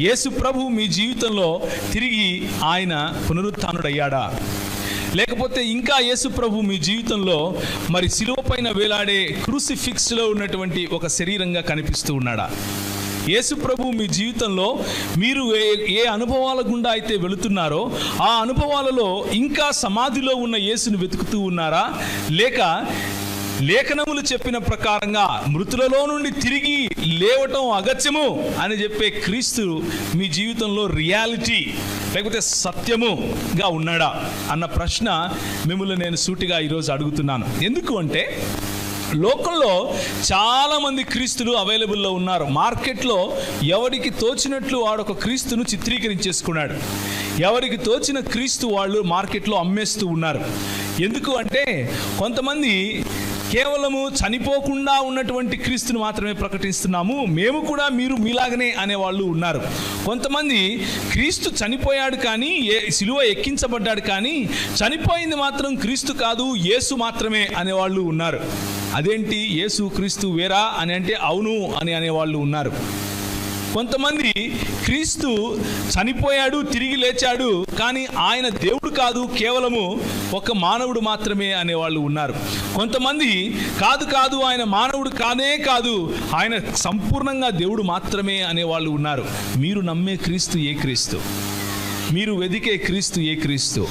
యేసు ప్రభు మీ జీవితంలో తిరిగి ఆయన పునరుత్డయ్యాడా? లేకపోతే ఇంకా యేసు ప్రభు మీ జీవితంలో మరి సిలువ పైన వేలాడే క్రూసిఫిక్స్లో ఉన్నటువంటి ఒక శరీరంగా కనిపిస్తూ ఉన్నాడా? యేసు ప్రభు మీ జీవితంలో మీరు ఏ ఏ అనుభవాల గుండా అయితే వెళుతున్నారో ఆ అనుభవాలలో ఇంకా సమాధిలో ఉన్న యేసును వెతుకుతూ ఉన్నారా? లేక లేఖనములు చెప్పిన ప్రకారంగా మృతులలో నుండి తిరిగి లేవటం అగత్యము అని చెప్పే క్రీస్తు మీ జీవితంలో రియాలిటీ లేకపోతే సత్యముగా ఉన్నాడా అన్న ప్రశ్న మిమ్మల్ని నేను సూటిగా ఈరోజు అడుగుతున్నాను. ఎందుకు అంటే లోకంలో చాలామంది క్రీస్తులు అవైలబుల్లో ఉన్నారు. మార్కెట్లో ఎవరికి తోచినట్లు వాడు ఒక క్రీస్తును చిత్రీకరించేసుకున్నాడు. ఎవరికి తోచిన క్రీస్తు వాళ్ళు మార్కెట్లో అమ్మేస్తూ ఉన్నారు. ఎందుకు అంటే కొంతమంది కేవలము చనిపోకుండా ఉన్నటువంటి క్రీస్తుని మాత్రమే ప్రకటిస్తున్నాము. మేము కూడా మీరు మీలాగనే అనేవాళ్ళు ఉన్నారు. కొంతమంది క్రీస్తు చనిపోయాడు కానీ ఏ సిలువ ఎక్కించబడ్డాడు కానీ చనిపోయింది మాత్రం క్రీస్తు కాదు యేసు మాత్రమే అనేవాళ్ళు ఉన్నారు. అదేంటి? యేసు క్రీస్తు వేరా అని అంటే అవును అని అనేవాళ్ళు ఉన్నారు. కొంతమంది క్రీస్తు చనిపోయాడు తిరిగి లేచాడు కానీ ఆయన దేవుడు కాదు కేవలము ఒక మానవుడు మాత్రమే అనేవాళ్ళు ఉన్నారు. కొంతమంది కాదు కాదు ఆయన మానవుడు కానే కాదు ఆయన సంపూర్ణంగా దేవుడు మాత్రమే అనేవాళ్ళు ఉన్నారు. మీరు నమ్మే క్రీస్తు ఏ క్రీస్తు? మీరు వెదికే క్రీస్తు ఏ క్రీస్తు?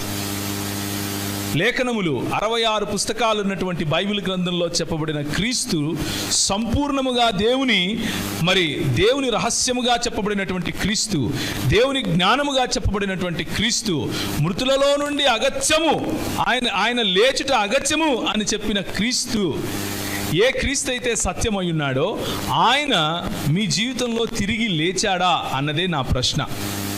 లేఖనములు అరవై ఆరు పుస్తకాలు ఉన్నటువంటి బైబిల్ గ్రంథంలో చెప్పబడిన క్రీస్తు సంపూర్ణముగా దేవుని మరి దేవుని రహస్యముగా చెప్పబడినటువంటి క్రీస్తు దేవుని జ్ఞానముగా చెప్పబడినటువంటి క్రీస్తు మృతులలో నుండి అగత్యము ఆయన ఆయన లేచుట అగత్యము అని చెప్పిన క్రీస్తు. ఏ క్రీస్తు అయితే సత్యమై ఉన్నాడో ఆయన మీ జీవితంలో తిరిగి లేచాడా అన్నదే నా ప్రశ్న.